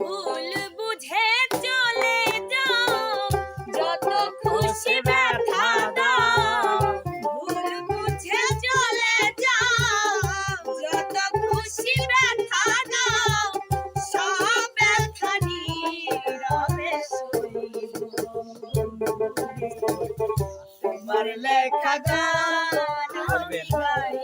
ভুল বুঝে চলে যাও। যত খুশি ব্যথা দাও, ভুল বুঝে চলে যাও। যত খুশি ব্যথা দাও, সব ব্যথা নীরবে তোমার লেখা গাই।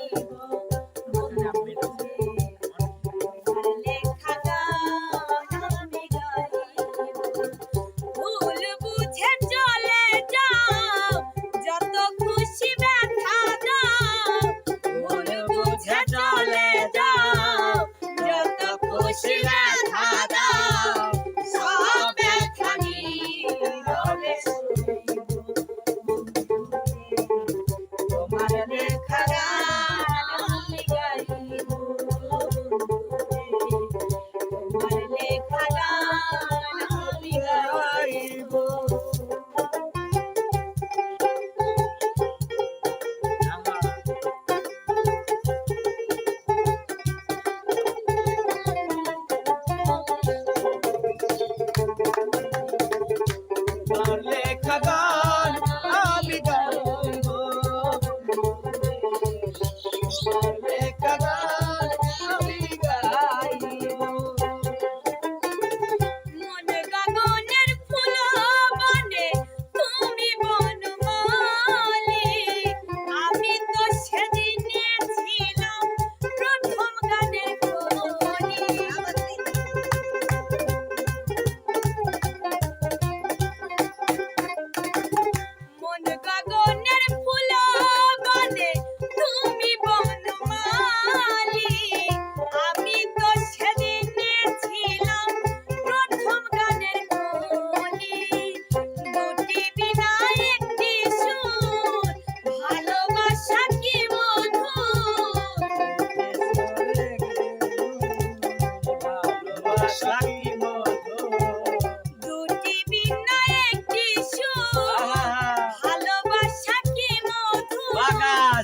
God.